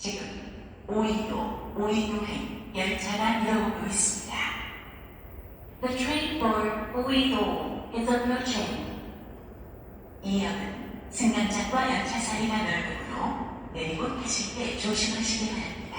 지금 오이도 오이도행 열차가 들어오고 있습니다. The train for Uido is approaching. 이 역은 승강장과 열차 사이가 넓으므로 내리고 타실 때 조심하시기 바랍니다.